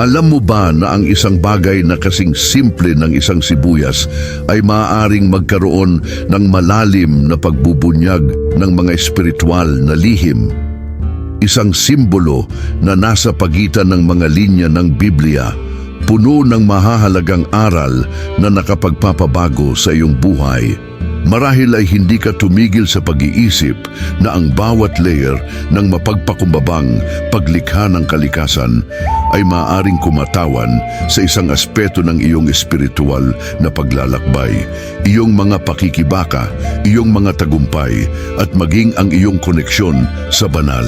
Alam mo ba na ang isang bagay na kasing simple ng isang sibuyas ay maaaring magkaroon ng malalim na pagbubunyag ng mga espiritual na lihim? Isang simbolo na nasa pagitan ng mga linya ng Biblia, puno ng mahahalagang aral na nakapagpapabago sa iyong buhay. Marahil ay hindi ka tumigil sa pag-iisip na ang bawat layer ng mapagpakumbabang paglikha ng kalikasan ay maaaring kumatawan sa isang aspeto ng iyong espiritual na paglalakbay, iyong mga pakikibaka, iyong mga tagumpay at maging ang iyong koneksyon sa banal.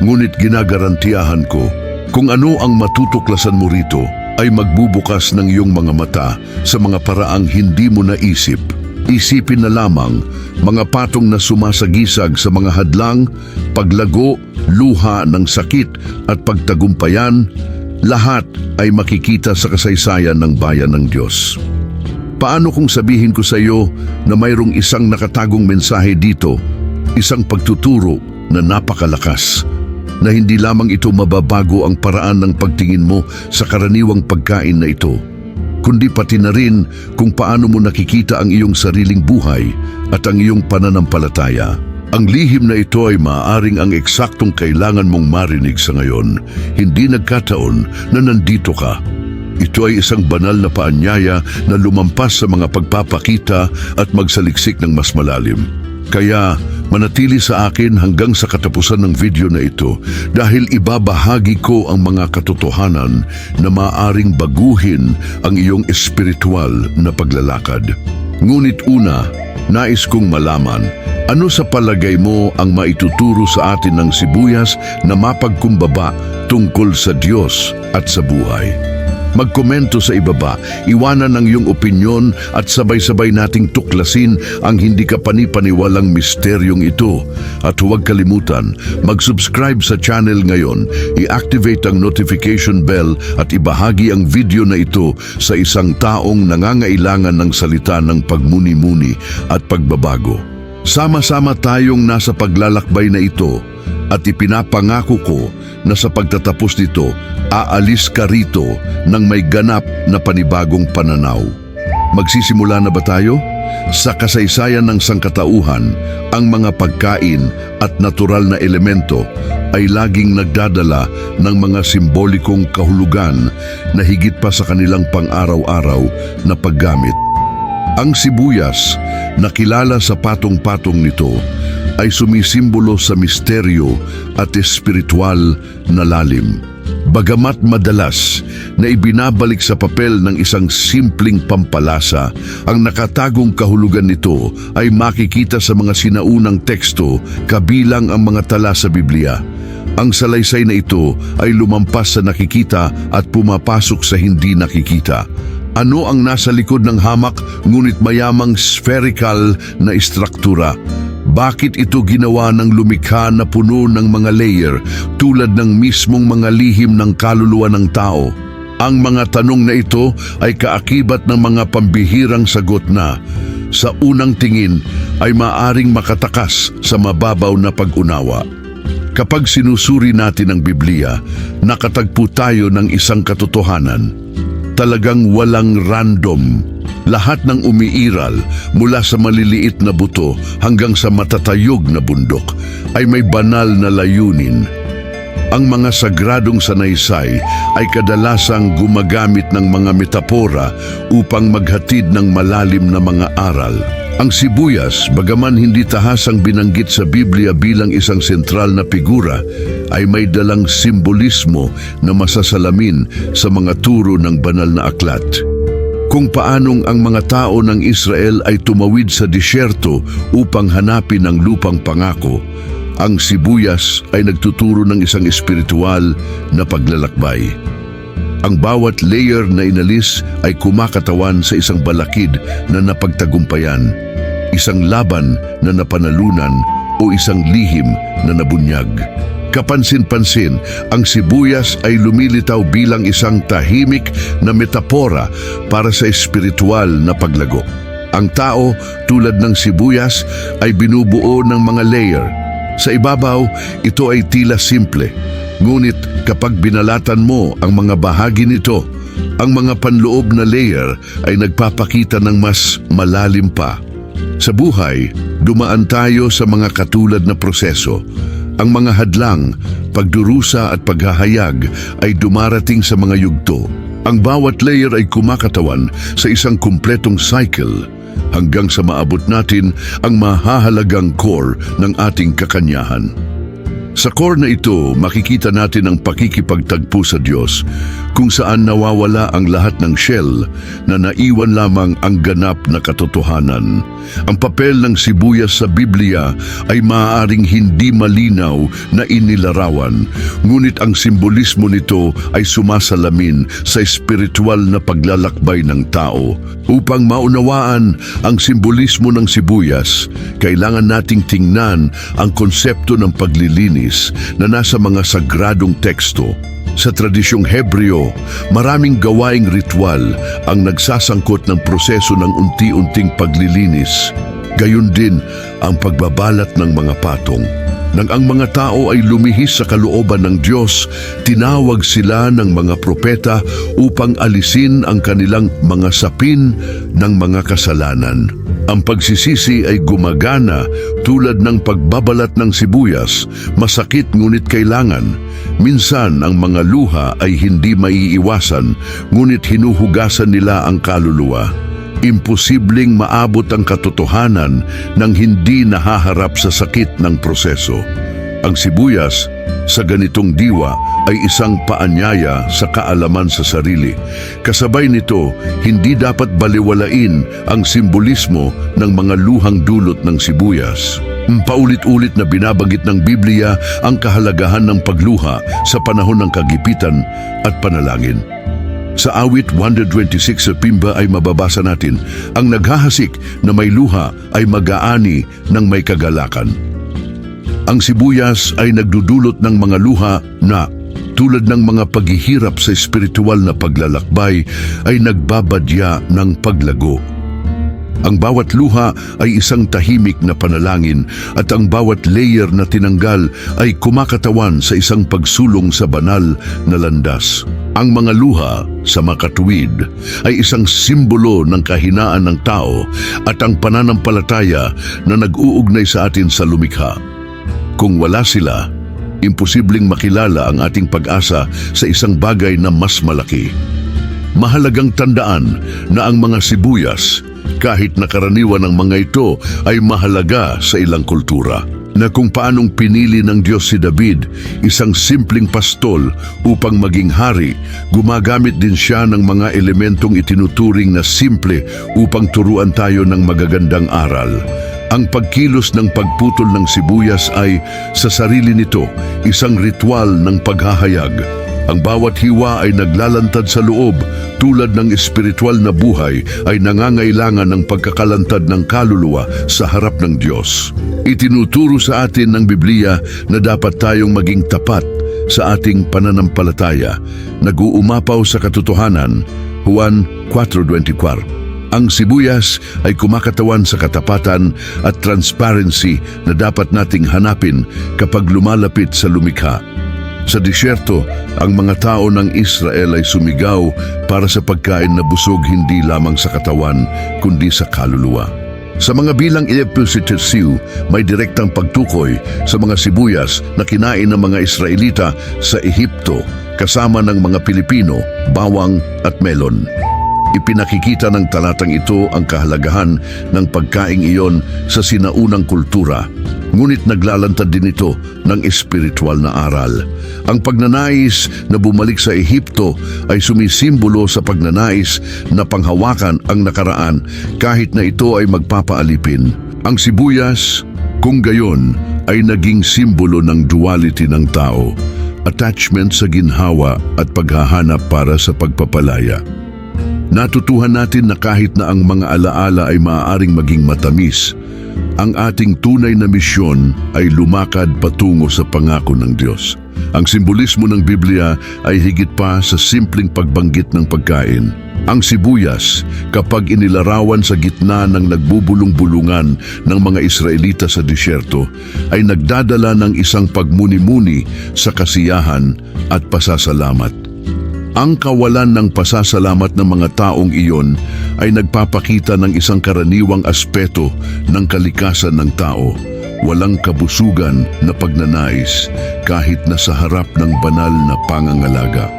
Ngunit ginagarantiyahan ko, kung ano ang matutuklasan mo rito ay magbubukas ng iyong mga mata sa mga paraang hindi mo naisip. Isipin na lamang mga patong na sumasagisag sa mga hadlang, paglago, luha ng sakit at pagtagumpayan, lahat ay makikita sa kasaysayan ng bayan ng Diyos. Paano kung sabihin ko sa iyo na mayroong isang nakatagong mensahe dito, isang pagtuturo na napakalakas, na hindi lamang ito mababago ang paraan ng pagtingin mo sa karaniwang pagkain na ito, kundi pati na rin kung paano mo nakikita ang iyong sariling buhay at ang iyong pananampalataya. Ang lihim na ito ay maaaring ang eksaktong kailangan mong marinig sa ngayon, hindi nagkataon na nandito ka. Ito ay isang banal na paanyaya na lumampas sa mga pagpapakita at magsaliksik ng mas malalim. Kaya manatili sa akin hanggang sa katapusan ng video na ito dahil ibabahagi ko ang mga katotohanan na maaring baguhin ang iyong espiritual na paglalakad. Ngunit una, nais kong malaman ano sa palagay mo ang maituturo sa atin ng sibuyas na mapagkumbaba tungkol sa Diyos at sa buhay? Magkomento sa ibaba, iwanan ang iyong opinyon at sabay-sabay nating tuklasin ang hindi ka panipaniwalang misteryong ito. At huwag kalimutan, mag-subscribe sa channel ngayon, i-activate ang notification bell at ibahagi ang video na ito sa isang taong nangangailangan ng salita ng pagmuni-muni at pagbabago. Sama-sama tayong nasa paglalakbay na ito at ipinapangako ko na sa pagtatapos nito, aalis ka rito ng may ganap na panibagong pananaw. Magsisimula na ba tayo? Sa kasaysayan ng sangkatauhan, ang mga pagkain at natural na elemento ay laging nagdadala ng mga simbolikong kahulugan na higit pa sa kanilang pang-araw-araw na paggamit. Ang sibuyas, na kilala sa patong-patong nito, ay sumisimbolo sa misteryo at espiritual na lalim. Bagamat madalas na ibinabalik sa papel ng isang simpleng pampalasa, ang nakatagong kahulugan nito ay makikita sa mga sinaunang teksto kabilang ang mga tala sa Biblia. Ang salaysay na ito ay lumampas sa nakikita at pumapasok sa hindi nakikita. Ano ang nasa likod ng hamak ngunit mayamang spherical na istruktura? Bakit ito ginawa ng lumikha na puno ng mga layer tulad ng mismong mga lihim ng kaluluwa ng tao? Ang mga tanong na ito ay kaakibat ng mga pambihirang sagot na sa unang tingin ay maaring makatakas sa mababaw na pag-unawa. Kapag sinusuri natin ang Biblia, nakatagpo tayo ng isang katotohanan. Talagang walang random. Lahat ng umiiral mula sa maliliit na buto hanggang sa matatayog na bundok ay may banal na layunin. Ang mga sagradong sanaysay ay kadalasang gumagamit ng mga metapora upang maghatid ng malalim na mga aral. Ang sibuyas, bagaman hindi tahasang binanggit sa Biblia bilang isang sentral na figura, ay may dalang simbolismo na masasalamin sa mga turo ng banal na aklat. Kung paanong ang mga tao ng Israel ay tumawid sa disyerto upang hanapin ang lupang pangako, ang sibuyas ay nagtuturo ng isang espiritual na paglalakbay. Ang bawat layer na inalis ay kumakatawan sa isang balakid na napagtagumpayan, isang laban na napanalunan o isang lihim na nabunyag. Kapansin-pansin, ang sibuyas ay lumilitaw bilang isang tahimik na metapora para sa espiritual na paglago. Ang tao, tulad ng sibuyas, ay binubuo ng mga layer. Sa ibabaw, ito ay tila simple. Ngunit kapag binalatan mo ang mga bahagi nito, ang mga panloob na layer ay nagpapakita ng mas malalim pa. Sa buhay, dumaan tayo sa mga katulad na proseso. Ang mga hadlang, pagdurusa at paghahayag ay dumarating sa mga yugto. Ang bawat layer ay kumakatawan sa isang kumpletong cycle hanggang sa maabot natin ang mahahalagang core ng ating kakanyahan. Sa core na ito, makikita natin ang pakikipagtagpo sa Diyos kung saan nawawala ang lahat ng shell na naiwan lamang ang ganap na katotohanan. Ang papel ng sibuyas sa Biblia ay maaaring hindi malinaw na inilarawan, ngunit ang simbolismo nito ay sumasalamin sa espiritual na paglalakbay ng tao. Upang maunawaan ang simbolismo ng sibuyas, kailangan nating tingnan ang konsepto ng paglilinis na nasa mga sagradong teksto. Sa tradisyong Hebreo, maraming gawaing ritual ang nagsasangkot ng proseso ng unti-unting paglilinis. Gayon din ang pagbabalat ng mga patong. Nang ang mga tao ay lumihis sa kalooban ng Diyos, tinawag sila ng mga propeta upang alisin ang kanilang mga sapin ng mga kasalanan. Ang pagsisisi ay gumagana tulad ng pagbabalat ng sibuyas, masakit ngunit kailangan. Minsan ang mga luha ay hindi maiiwasan, ngunit hinuhugasan nila ang kaluluwa. Imposibleng maabot ang katotohanan nang hindi nahaharap sa sakit ng proseso. Ang sibuyas, sa ganitong diwa, ay isang paanyaya sa kaalaman sa sarili. Kasabay nito, hindi dapat baliwalain ang simbolismo ng mga luhang dulot ng sibuyas. Paulit-ulit na binabanggit ng Biblia ang kahalagahan ng pagluha sa panahon ng kagipitan at panalangin. Sa awit 126 sa Pimba ay mababasa natin, ang naghahasik na may luha ay mag-aani ng may kagalakan. Ang sibuyas ay nagdudulot ng mga luha na tulad ng mga paghihirap sa espiritual na paglalakbay ay nagbabadya ng paglago. Ang bawat luha ay isang tahimik na panalangin at ang bawat layer na tinanggal ay kumakatawan sa isang pagsulong sa banal na landas. Ang mga luha sa makatuwid ay isang simbolo ng kahinaan ng tao at ang pananampalataya na nag-uugnay sa atin sa lumikha. Kung wala sila, imposibleng makilala ang ating pag-asa sa isang bagay na mas malaki. Mahalagang tandaan na ang mga sibuyas, kahit nakaraniwan ng mga ito, ay mahalaga sa ilang kultura na kung paanong pinili ng Diyos si David, isang simpleng pastol upang maging hari, gumagamit din siya ng mga elementong itinuturing na simple upang turuan tayo ng magagandang aral. Ang pagkilos ng pagputol ng sibuyas ay, sa sarili nito, isang ritual ng paghahayag. Ang bawat hiwa ay naglalantad sa loob, tulad ng espiritual na buhay ay nangangailangan ng pagkakalantad ng kaluluwa sa harap ng Diyos. Itinuturo sa atin ng Biblia na dapat tayong maging tapat sa ating pananampalataya, nag-uumapaw sa katotohanan, Juan 4.24. Ang sibuyas ay kumakatawan sa katapatan at transparency na dapat nating hanapin kapag lumalapit sa lumikha. Sa disyerto, ang mga tao ng Israel ay sumigaw para sa pagkain na busog hindi lamang sa katawan, kundi sa kaluluwa. Sa mga bilang Epusitesiu, may direktang pagtukoy sa mga sibuyas na kinain ng mga Israelita sa Ehipto kasama ng mga Pilipino, bawang at melon. Ipinakikita ng talatang ito ang kahalagahan ng pagkaing iyon sa sinaunang kultura, ngunit naglalantad din ito ng espiritual na aral. Ang pagnanais na bumalik sa Ehipto ay sumisimbolo sa pagnanais na panghawakan ang nakaraan kahit na ito ay magpapaalipin. Ang sibuyas, kung gayon, ay naging simbolo ng duality ng tao, attachment sa ginhawa at paghahanap para sa pagpapalaya. Natutuhan natin na kahit na ang mga alaala ay maaaring maging matamis, ang ating tunay na misyon ay lumakad patungo sa pangako ng Diyos. Ang simbolismo ng Biblia ay higit pa sa simpleng pagbanggit ng pagkain. Ang sibuyas, kapag inilarawan sa gitna ng nagbubulong-bulungan ng mga Israelita sa disyerto, ay nagdadala ng isang pagmuni-muni sa kasiyahan at pasasalamat. Ang kawalan ng pasasalamat ng mga taong iyon ay nagpapakita ng isang karaniwang aspeto ng kalikasan ng tao. Walang kabusugan na pagnanais kahit nasa harap ng banal na pangangalaga.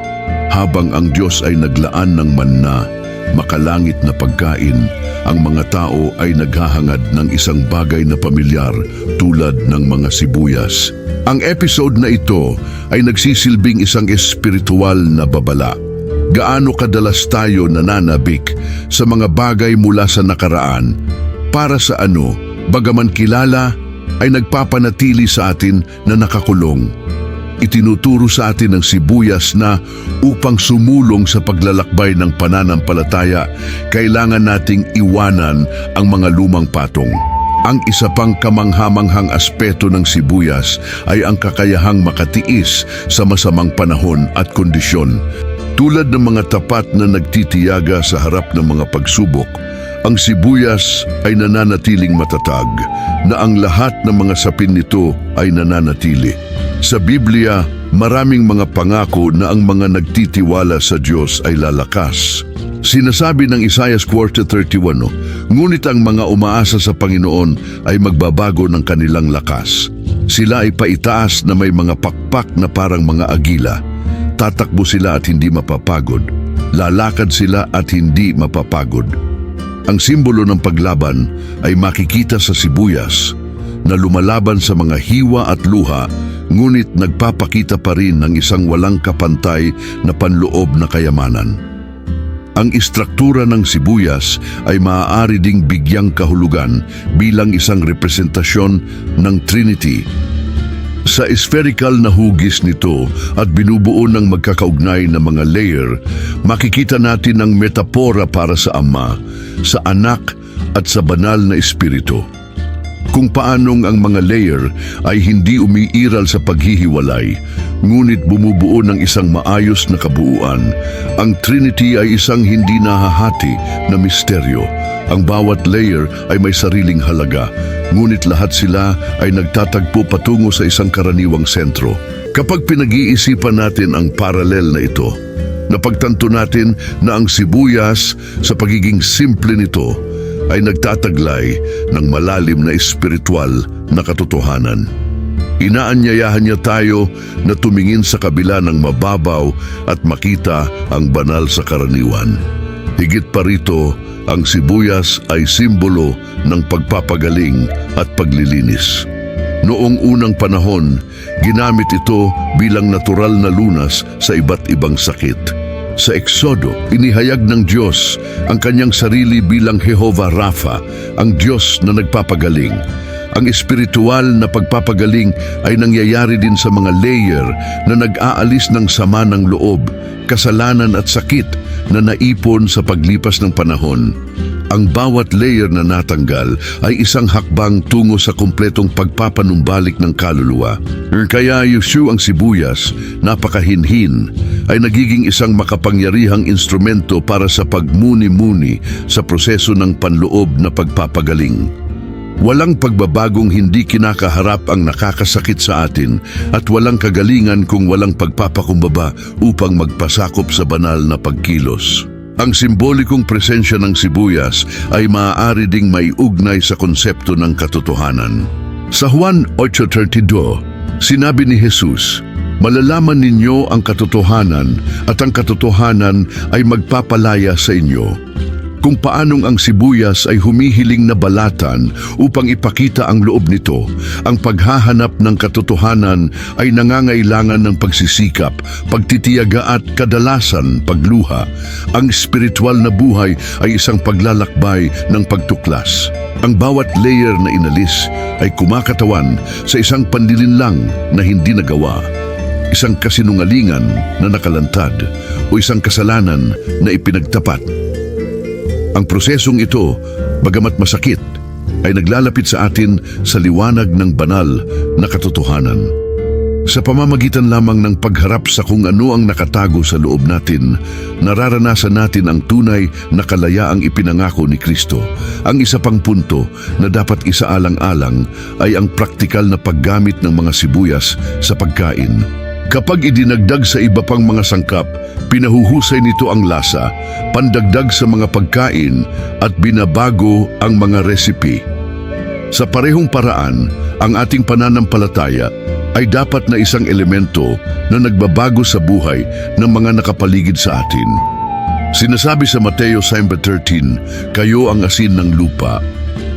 Habang ang Diyos ay naglaan ng manna, makalangit na pagkain, ang mga tao ay naghahangad ng isang bagay na pamilyar tulad ng mga sibuyas. Ang episode na ito ay nagsisilbing isang espiritual na babala. Gaano kadalas tayo nananabik sa mga bagay mula sa nakaraan para sa ano, bagaman kilala, ay nagpapanatili sa atin na nakakulong. Itinuturo sa atin ng sibuyas na upang sumulong sa paglalakbay ng pananampalataya, kailangan nating iwanan ang mga lumang patong. Ang isa pang kamanghamanghang aspeto ng sibuyas ay ang kakayahang makatiis sa masamang panahon at kondisyon. Tulad ng mga tapat na nagtitiyaga sa harap ng mga pagsubok, ang sibuyas ay nananatiling matatag na ang lahat ng mga sapin nito ay nananatili. Sa Biblia, maraming mga pangako na ang mga nagtitiwala sa Diyos ay lalakas. Sinasabi ng Isaiah 40.31, no, Ngunit ang mga umaasa sa Panginoon ay magbabago ng kanilang lakas. Sila ay paitaas na may mga pakpak na parang mga agila. Tatakbo sila at hindi mapapagod. Lalakad sila at hindi mapapagod. Ang simbolo ng paglaban ay makikita sa sibuyas na lumalaban sa mga hiwa at luha ngunit nagpapakita pa rin ng isang walang kapantay na panloob na kayamanan. Ang istruktura ng sibuyas ay maaari ding bigyang kahulugan bilang isang representasyon ng Trinity. Sa spherical na hugis nito at binubuo ng magkakaugnay na mga layer, makikita natin ang metapora para sa Ama, sa Anak at sa banal na Espiritu kung paanong ang mga layer ay hindi umiiral sa paghihiwalay, ngunit bumubuo ng isang maayos na kabuuan. Ang Trinity ay isang hindi nahahati na misteryo. Ang bawat layer ay may sariling halaga, ngunit lahat sila ay nagtatagpo patungo sa isang karaniwang sentro. Kapag pinag-iisipan natin ang paralel na ito, napagtanto natin na ang sibuyas sa pagiging simple nito ay nagtataglay ng malalim na espiritual na katotohanan. Inaanyayahan niya tayo na tumingin sa kabila ng mababaw at makita ang banal sa karaniwan. Higit pa rito, ang sibuyas ay simbolo ng pagpapagaling at paglilinis. Noong unang panahon, ginamit ito bilang natural na lunas sa iba't ibang sakit. Sa Eksodo, inihayag ng Diyos ang kanyang sarili bilang Jehovah Rapha, ang Diyos na nagpapagaling. Ang espiritual na pagpapagaling ay nangyayari din sa mga layer na nag-aalis ng sama ng loob, kasalanan at sakit na naipon sa paglipas ng panahon. Ang bawat layer na natanggal ay isang hakbang tungo sa kumpletong pagpapanumbalik ng kaluluwa. Kaya Yushu ang sibuyas, napakahinhin, ay nagiging isang makapangyarihang instrumento para sa pagmuni-muni sa proseso ng panloob na pagpapagaling. Walang pagbabagong hindi kinakaharap ang nakakasakit sa atin at walang kagalingan kung walang pagpapakumbaba upang magpasakop sa banal na pagkilos. Ang simbolikong presensya ng sibuyas ay maaari ding may ugnay sa konsepto ng katotohanan. Sa Juan 8.32, sinabi ni Jesus, Malalaman ninyo ang katotohanan at ang katotohanan ay magpapalaya sa inyo. Kung paanong ang sibuyas ay humihiling na balatan upang ipakita ang loob nito, ang paghahanap ng katotohanan ay nangangailangan ng pagsisikap, pagtitiyaga at kadalasan pagluha. Ang spiritual na buhay ay isang paglalakbay ng pagtuklas. Ang bawat layer na inalis ay kumakatawan sa isang pandilinlang na hindi nagawa isang kasinungalingan na nakalantad o isang kasalanan na ipinagtapat. Ang prosesong ito, bagamat masakit, ay naglalapit sa atin sa liwanag ng banal na katotohanan. Sa pamamagitan lamang ng pagharap sa kung ano ang nakatago sa loob natin, nararanasan natin ang tunay na kalayaang ipinangako ni Kristo. Ang isa pang punto na dapat isaalang-alang ay ang praktikal na paggamit ng mga sibuyas sa pagkain. Kapag idinagdag sa iba pang mga sangkap, pinahuhusay nito ang lasa, pandagdag sa mga pagkain at binabago ang mga recipe. Sa parehong paraan, ang ating pananampalataya ay dapat na isang elemento na nagbabago sa buhay ng mga nakapaligid sa atin. Sinasabi sa Mateo 5.13, Kayo ang asin ng lupa.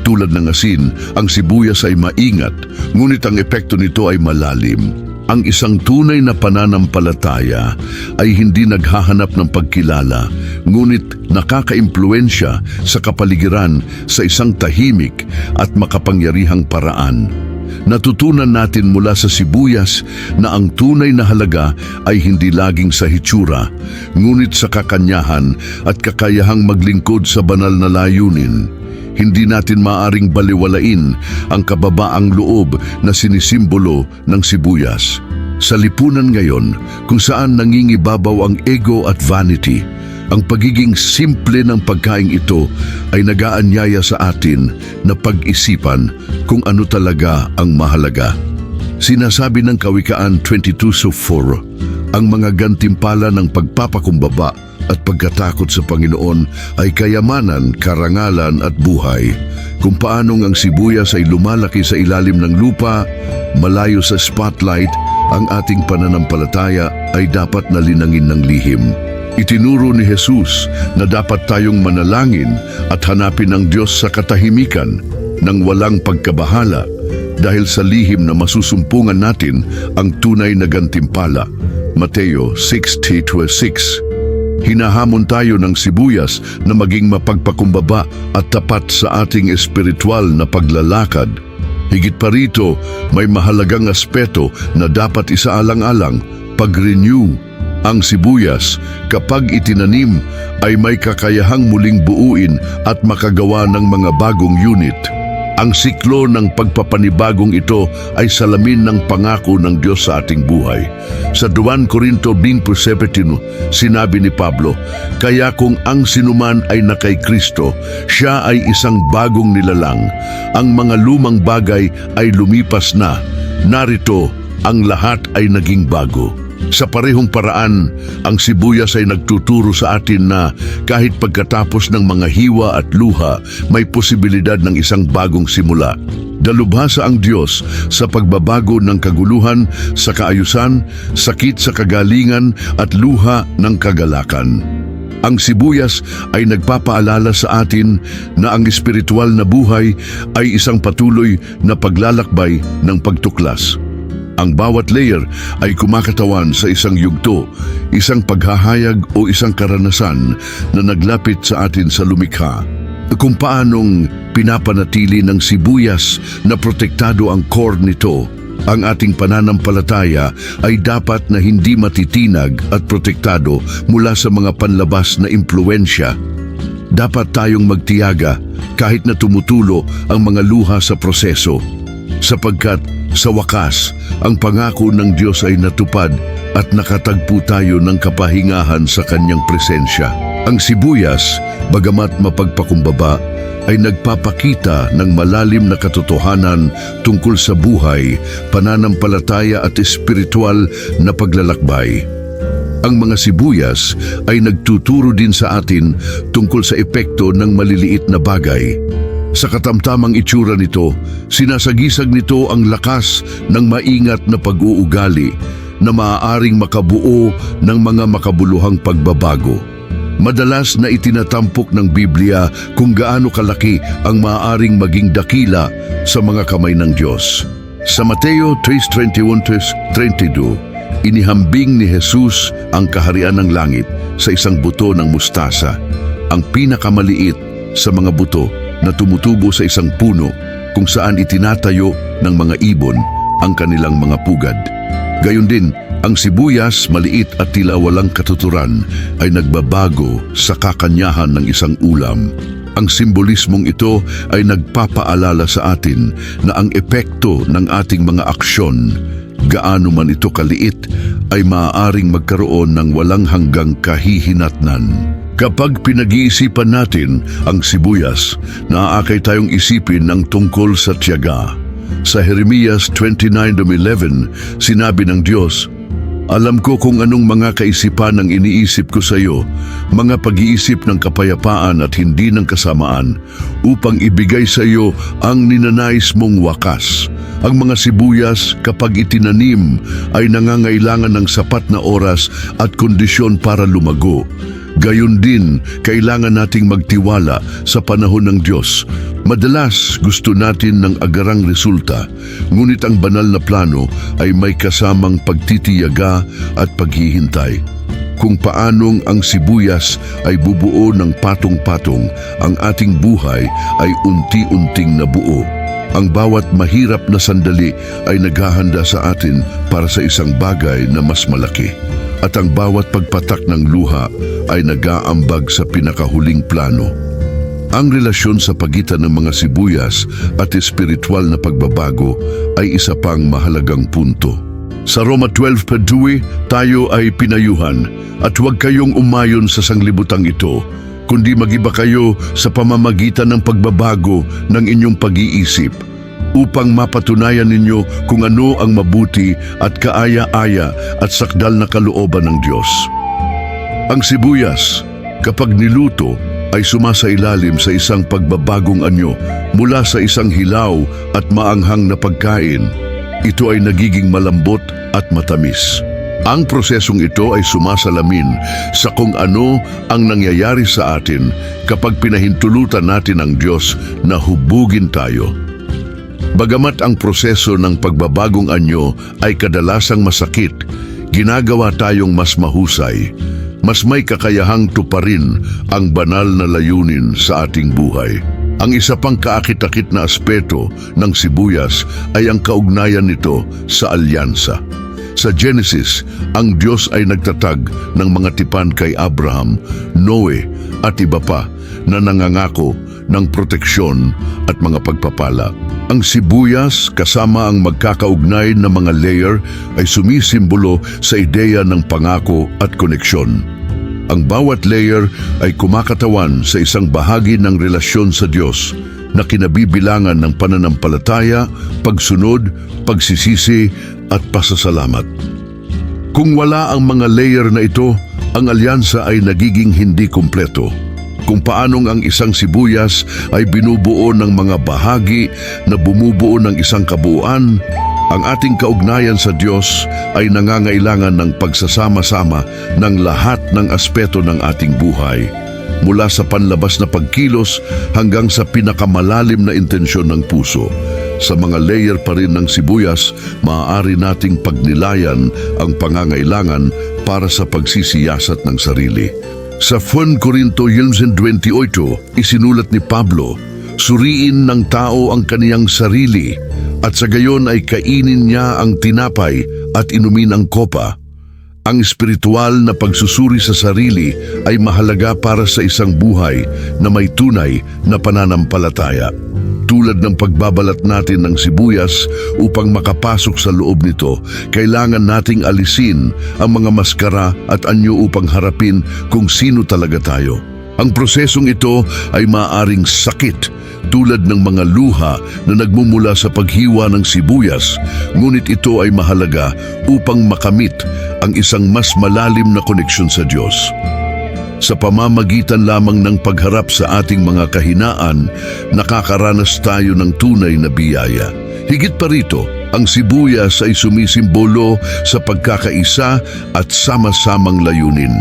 Tulad ng asin, ang sibuyas ay maingat, ngunit ang epekto nito ay malalim. Ang isang tunay na pananampalataya ay hindi naghahanap ng pagkilala, ngunit nakakaimpluensya sa kapaligiran sa isang tahimik at makapangyarihang paraan. Natutunan natin mula sa sibuyas na ang tunay na halaga ay hindi laging sa hitsura, ngunit sa kakanyahan at kakayahang maglingkod sa banal na layunin. Hindi natin maaring baliwalain ang kababaang loob na sinisimbolo ng sibuyas. Sa lipunan ngayon, kung saan nangingibabaw ang ego at vanity, ang pagiging simple ng pagkain ito ay nagaanyaya sa atin na pag-isipan kung ano talaga ang mahalaga. Sinasabi ng Kawikaan 22.4, ang mga gantimpala ng pagpapakumbaba at pagkatakot sa Panginoon ay kayamanan, karangalan at buhay. Kung paanong ang sibuyas ay lumalaki sa ilalim ng lupa, malayo sa spotlight, ang ating pananampalataya ay dapat na linangin ng lihim. Itinuro ni Jesus na dapat tayong manalangin at hanapin ang Diyos sa katahimikan ng walang pagkabahala dahil sa lihim na masusumpungan natin ang tunay na gantimpala. Mateo 60.26 Hinahamon tayo ng sibuyas na maging mapagpakumbaba at tapat sa ating espiritual na paglalakad. Higit pa rito, may mahalagang aspeto na dapat isaalang-alang, pag-renew. Ang sibuyas, kapag itinanim, ay may kakayahang muling buuin at makagawa ng mga bagong unit. Ang siklo ng pagpapanibagong ito ay salamin ng pangako ng Diyos sa ating buhay. Sa 2 Corinto 20.17, sinabi ni Pablo, Kaya kung ang sinuman ay na kay Kristo, siya ay isang bagong nilalang. Ang mga lumang bagay ay lumipas na. Narito, ang lahat ay naging bago. Sa parehong paraan, ang sibuyas ay nagtuturo sa atin na kahit pagkatapos ng mga hiwa at luha, may posibilidad ng isang bagong simula. Dalubhasa ang Diyos sa pagbabago ng kaguluhan, sa kaayusan, sakit sa kagalingan at luha ng kagalakan. Ang sibuyas ay nagpapaalala sa atin na ang espiritual na buhay ay isang patuloy na paglalakbay ng pagtuklas. Ang bawat layer ay kumakatawan sa isang yugto, isang paghahayag o isang karanasan na naglapit sa atin sa lumikha. Kung paanong pinapanatili ng sibuyas na protektado ang core nito, ang ating pananampalataya ay dapat na hindi matitinag at protektado mula sa mga panlabas na impluensya. Dapat tayong magtiyaga kahit na tumutulo ang mga luha sa proseso sapagkat sa wakas, ang pangako ng Diyos ay natupad at nakatagpo tayo ng kapahingahan sa kanyang presensya. Ang sibuyas, bagamat mapagpakumbaba, ay nagpapakita ng malalim na katotohanan tungkol sa buhay, pananampalataya at espiritual na paglalakbay. Ang mga sibuyas ay nagtuturo din sa atin tungkol sa epekto ng maliliit na bagay. Sa katamtamang itsura nito, sinasagisag nito ang lakas ng maingat na pag-uugali na maaaring makabuo ng mga makabuluhang pagbabago. Madalas na itinatampok ng Biblia kung gaano kalaki ang maaaring maging dakila sa mga kamay ng Diyos. Sa Mateo 3.21-32, inihambing ni Jesus ang kaharian ng langit sa isang buto ng mustasa, ang pinakamaliit sa mga buto na tumutubo sa isang puno kung saan itinatayo ng mga ibon ang kanilang mga pugad. Gayon din, ang sibuyas, maliit at tila walang katuturan, ay nagbabago sa kakanyahan ng isang ulam. Ang simbolismong ito ay nagpapaalala sa atin na ang epekto ng ating mga aksyon, gaano man ito kaliit, ay maaaring magkaroon ng walang hanggang kahihinatnan. Kapag pinag-iisipan natin ang sibuyas, naaakay tayong isipin ng tungkol sa tiyaga. Sa Jeremias 29.11, sinabi ng Diyos, Alam ko kung anong mga kaisipan ang iniisip ko sa iyo, mga pag-iisip ng kapayapaan at hindi ng kasamaan, upang ibigay sa iyo ang ninanais mong wakas. Ang mga sibuyas kapag itinanim ay nangangailangan ng sapat na oras at kondisyon para lumago. Gayon din, kailangan nating magtiwala sa panahon ng Diyos. Madalas gusto natin ng agarang resulta, ngunit ang banal na plano ay may kasamang pagtitiyaga at paghihintay. Kung paanong ang sibuyas ay bubuo ng patong-patong, ang ating buhay ay unti-unting nabuo. Ang bawat mahirap na sandali ay naghahanda sa atin para sa isang bagay na mas malaki. At ang bawat pagpatak ng luha ay nag-aambag sa pinakahuling plano. Ang relasyon sa pagitan ng mga sibuyas at espiritual na pagbabago ay isa pang mahalagang punto. Sa Roma 12.2, tayo ay pinayuhan at huwag kayong umayon sa sanglibutang ito, kundi magiba kayo sa pamamagitan ng pagbabago ng inyong pag-iisip upang mapatunayan ninyo kung ano ang mabuti at kaaya-aya at sakdal na kalooban ng Diyos. Ang sibuyas, kapag niluto, ay sumasailalim sa isang pagbabagong anyo mula sa isang hilaw at maanghang na pagkain. Ito ay nagiging malambot at matamis. Ang prosesong ito ay sumasalamin sa kung ano ang nangyayari sa atin kapag pinahintulutan natin ang Diyos na hubugin tayo. Bagamat ang proseso ng pagbabagong anyo ay kadalasang masakit, ginagawa tayong mas mahusay. Mas may kakayahang tuparin ang banal na layunin sa ating buhay. Ang isa pang kaakit-akit na aspeto ng sibuyas ay ang kaugnayan nito sa alyansa. Sa Genesis, ang Diyos ay nagtatag ng mga tipan kay Abraham, Noe at iba pa na nangangako ng proteksyon at mga pagpapala. Ang sibuyas kasama ang magkakaugnay na mga layer ay sumisimbolo sa ideya ng pangako at koneksyon. Ang bawat layer ay kumakatawan sa isang bahagi ng relasyon sa Diyos na kinabibilangan ng pananampalataya, pagsunod, pagsisisi at pasasalamat. Kung wala ang mga layer na ito, ang alyansa ay nagiging hindi kumpleto. Kung paanong ang isang sibuyas ay binubuo ng mga bahagi na bumubuo ng isang kabuuan, ang ating kaugnayan sa Diyos ay nangangailangan ng pagsasama-sama ng lahat ng aspeto ng ating buhay. Mula sa panlabas na pagkilos hanggang sa pinakamalalim na intensyon ng puso. Sa mga layer pa rin ng sibuyas, maaari nating pagnilayan ang pangangailangan para sa pagsisiyasat ng sarili. Sa 1 Corinto 28, isinulat ni Pablo, Suriin ng tao ang kaniyang sarili at sa gayon ay kainin niya ang tinapay at inumin ang kopa. Ang espiritual na pagsusuri sa sarili ay mahalaga para sa isang buhay na may tunay na pananampalataya. Tulad ng pagbabalat natin ng sibuyas upang makapasok sa loob nito, kailangan nating alisin ang mga maskara at anyo upang harapin kung sino talaga tayo. Ang prosesong ito ay maaring sakit tulad ng mga luha na nagmumula sa paghiwa ng sibuyas, ngunit ito ay mahalaga upang makamit ang isang mas malalim na koneksyon sa Diyos. Sa pamamagitan lamang ng pagharap sa ating mga kahinaan, nakakaranas tayo ng tunay na biyaya. Higit pa rito, ang sibuyas ay sumisimbolo sa pagkakaisa at sama-samang layunin.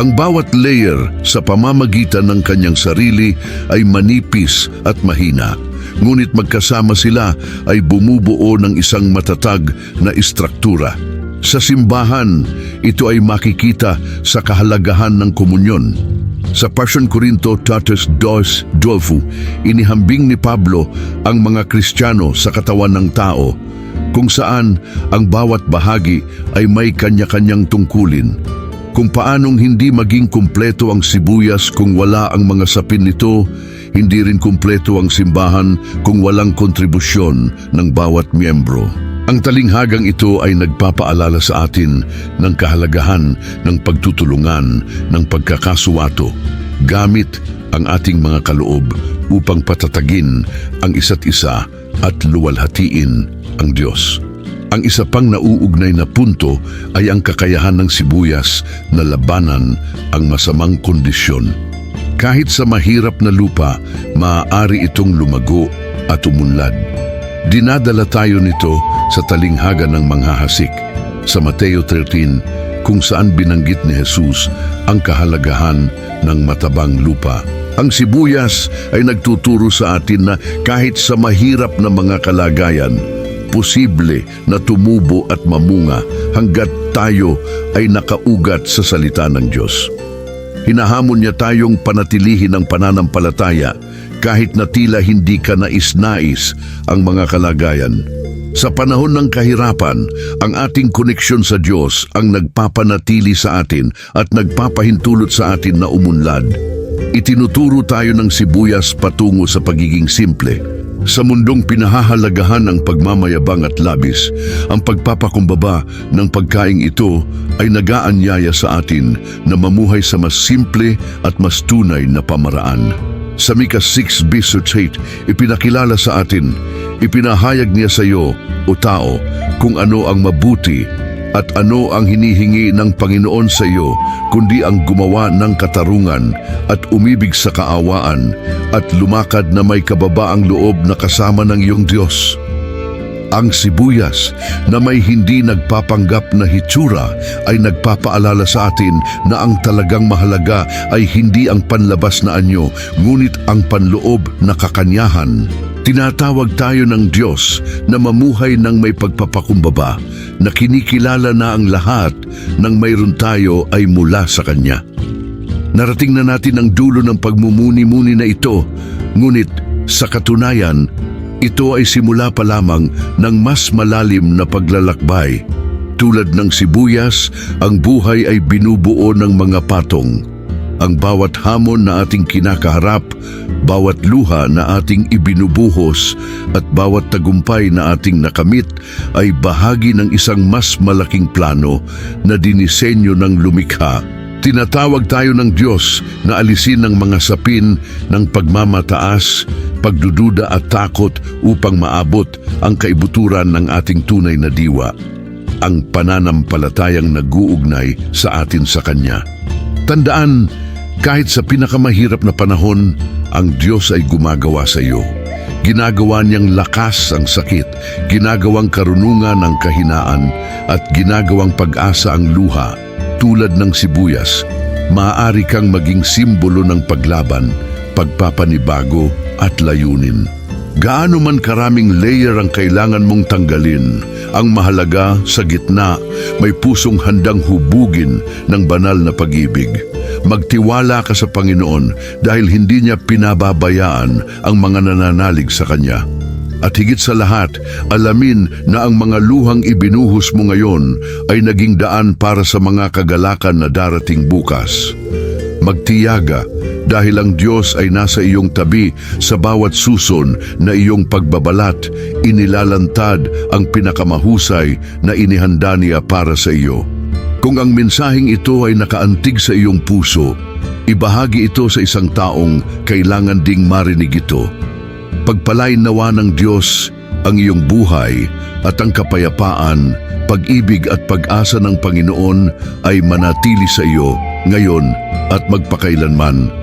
Ang bawat layer sa pamamagitan ng kanyang sarili ay manipis at mahina. Ngunit magkasama sila ay bumubuo ng isang matatag na istruktura. Sa simbahan, ito ay makikita sa kahalagahan ng komunyon. Sa 1 Corinto 3.2, inihambing ni Pablo ang mga Kristiyano sa katawan ng tao, kung saan ang bawat bahagi ay may kanya-kanyang tungkulin. Kung paanong hindi maging kumpleto ang sibuyas kung wala ang mga sapin nito, hindi rin kumpleto ang simbahan kung walang kontribusyon ng bawat miyembro. Ang talinghagang ito ay nagpapaalala sa atin ng kahalagahan ng pagtutulungan ng pagkakasuwato gamit ang ating mga kaloob upang patatagin ang isa't isa at luwalhatiin ang Diyos. Ang isa pang nauugnay na punto ay ang kakayahan ng sibuyas na labanan ang masamang kondisyon. Kahit sa mahirap na lupa, maaari itong lumago at umunlad. Dinadala tayo nito sa talinghaga ng manghahasik sa Mateo 13 kung saan binanggit ni Jesus ang kahalagahan ng matabang lupa. Ang sibuyas ay nagtuturo sa atin na kahit sa mahirap na mga kalagayan, posible na tumubo at mamunga hanggat tayo ay nakaugat sa salita ng Diyos. Hinahamon niya tayong panatilihin ang pananampalataya kahit na tila hindi ka nais-nais ang mga kalagayan. Sa panahon ng kahirapan, ang ating koneksyon sa Diyos ang nagpapanatili sa atin at nagpapahintulot sa atin na umunlad. Itinuturo tayo ng sibuyas patungo sa pagiging simple. Sa mundong pinahahalagahan ng pagmamayabang at labis, ang pagpapakumbaba ng pagkaing ito ay nagaanyaya sa atin na mamuhay sa mas simple at mas tunay na pamaraan. Sa Mika 6 verse 8, ipinakilala sa atin, ipinahayag niya sa iyo, o tao, kung ano ang mabuti at ano ang hinihingi ng Panginoon sa iyo, kundi ang gumawa ng katarungan at umibig sa kaawaan at lumakad na may kababaang loob na kasama ng iyong Diyos. Ang sibuyas na may hindi nagpapanggap na hitsura ay nagpapaalala sa atin na ang talagang mahalaga ay hindi ang panlabas na anyo, ngunit ang panloob na kakanyahan. Tinatawag tayo ng Diyos na mamuhay ng may pagpapakumbaba, na kinikilala na ang lahat ng mayroon tayo ay mula sa Kanya. Narating na natin ang dulo ng pagmumuni-muni na ito, ngunit sa katunayan, ito ay simula pa lamang ng mas malalim na paglalakbay. Tulad ng sibuyas, ang buhay ay binubuo ng mga patong. Ang bawat hamon na ating kinakaharap, bawat luha na ating ibinubuhos, at bawat tagumpay na ating nakamit ay bahagi ng isang mas malaking plano na dinisenyo ng lumikha Tinatawag tayo ng Diyos na alisin ng mga sapin ng pagmamataas, pagdududa at takot upang maabot ang kaibuturan ng ating tunay na diwa, ang pananampalatayang naguugnay sa atin sa Kanya. Tandaan, kahit sa pinakamahirap na panahon, ang Diyos ay gumagawa sa iyo. Ginagawa niyang lakas ang sakit, ginagawang karunungan ang kahinaan, at ginagawang pag-asa ang luha tulad ng sibuyas, maaari kang maging simbolo ng paglaban, pagpapanibago at layunin. Gaano man karaming layer ang kailangan mong tanggalin, ang mahalaga sa gitna may pusong handang hubugin ng banal na pag-ibig. Magtiwala ka sa Panginoon dahil hindi niya pinababayaan ang mga nananalig sa Kanya. At higit sa lahat, alamin na ang mga luhang ibinuhos mo ngayon ay naging daan para sa mga kagalakan na darating bukas. Magtiyaga dahil ang Diyos ay nasa iyong tabi sa bawat suson na iyong pagbabalat, inilalantad ang pinakamahusay na inihanda niya para sa iyo. Kung ang mensaheng ito ay nakaantig sa iyong puso, ibahagi ito sa isang taong kailangan ding marinig ito. Pagpalain nawa ng Diyos ang iyong buhay at ang kapayapaan, pag-ibig at pag-asa ng Panginoon ay manatili sa iyo ngayon at magpakailanman.